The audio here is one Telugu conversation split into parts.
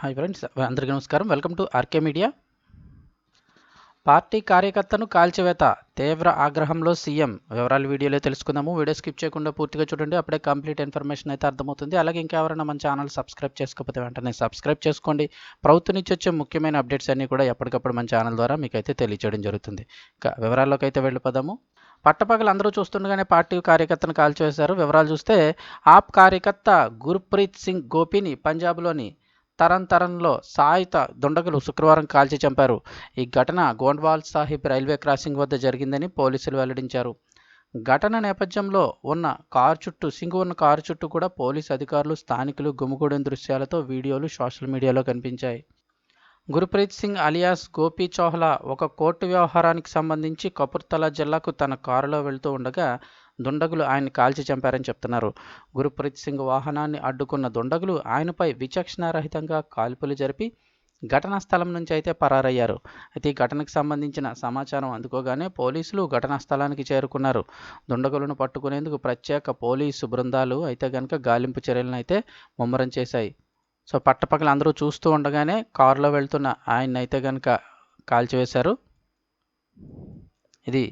హాయ్ ఫ్రెండ్స్ అందరికీ నమస్కారం. Welcome to RK media party కార్యకర్తను కాల్చివేత తీవ్ర ఆగ్రహంలో సీఎం. వివరాలు వీడియోలో తెలుసుకుందాము. వీడియో స్కిప్ చేయకుండా పూర్తిగా చూడండి. అప్పుడే కంప్లీట్ ఇన్ఫర్మేషన్ అయితే అర్థమవుతుంది. అలాగే ఇంకెవరైనా మన ఛానల్ సబ్స్క్రైబ్ చేసుకోకపోతే వెంటనే సబ్స్క్రైబ్ చేసుకోండి. ప్రభుత్వం నుంచి వచ్చే ముఖ్యమైన అప్డేట్స్ అన్నీ కూడా ఎప్పటికప్పుడు మన ఛానల్ ద్వారా మీకు అయితే తెలియచేయడం జరుగుతుంది. ఇంకా వివరాల్లోకి అయితే వెళ్ళిపోదాము. పట్టపగలు అందరూ చూస్తుండగానే పార్టీ కార్యకర్తను కాల్చివేశారు. వివరాలు చూస్తే ఆప్ కార్యకర్త గుర్ప్రీత్ సింగ్ గోపిని పంజాబ్లోని తరం తరంలో సాయుధ దుండగులు శుక్రవారం కాల్చి చంపారు. ఈ ఘటన గోండ్వాల్ సాహిబ్ రైల్వే క్రాసింగ్ వద్ద జరిగిందని పోలీసులు వెల్లడించారు. ఘటన నేపథ్యంలో ఉన్న కారు చుట్టూ సింగు ఉన్న కారు చుట్టూ కూడా పోలీసు అధికారులు స్థానికులు గుమిగూడిన దృశ్యాలతో వీడియోలు సోషల్ మీడియాలో కనిపించాయి. గురుప్రీత్ సింగ్ అలియాస్ గోపీ చౌహ్లా ఒక కోర్టు వ్యవహారానికి సంబంధించి కపుర్తలా జిల్లాకు తన కారులో వెళ్తూ ఉండగా దుండగులు ఆయన్ని కాల్చి చంపారని చెప్తున్నారు. గురుప్రీత్ సింగ్ వాహనాన్ని అడ్డుకున్న దుండగులు ఆయనపై విచక్షణారహితంగా కాల్పులు జరిపి ఘటనా స్థలం నుంచి అయితే పరారయ్యారు. అయితే ఈ ఘటనకు సంబంధించిన సమాచారం అందుకోగానే పోలీసులు ఘటనా స్థలానికి చేరుకున్నారు. దుండగులను పట్టుకునేందుకు ప్రత్యేక పోలీసు బృందాలు అయితే కనుక గాలింపు చర్యలను అయితే ముమ్మరం చేశాయి. సో పట్టపక్కల అందరూ చూస్తూ ఉండగానే కారులో వెళ్తున్న ఆయన అయితే కనుక కాల్చివేశారు. ఇది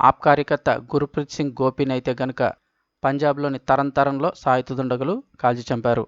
ఆప్ కార్యకర్త గురుప్రీత్ సింగ్ గోపిని అయితే కనుక పంజాబ్లోని తరన్ తరంలో సాయుధ దుండగులు కాల్చి చంపారు.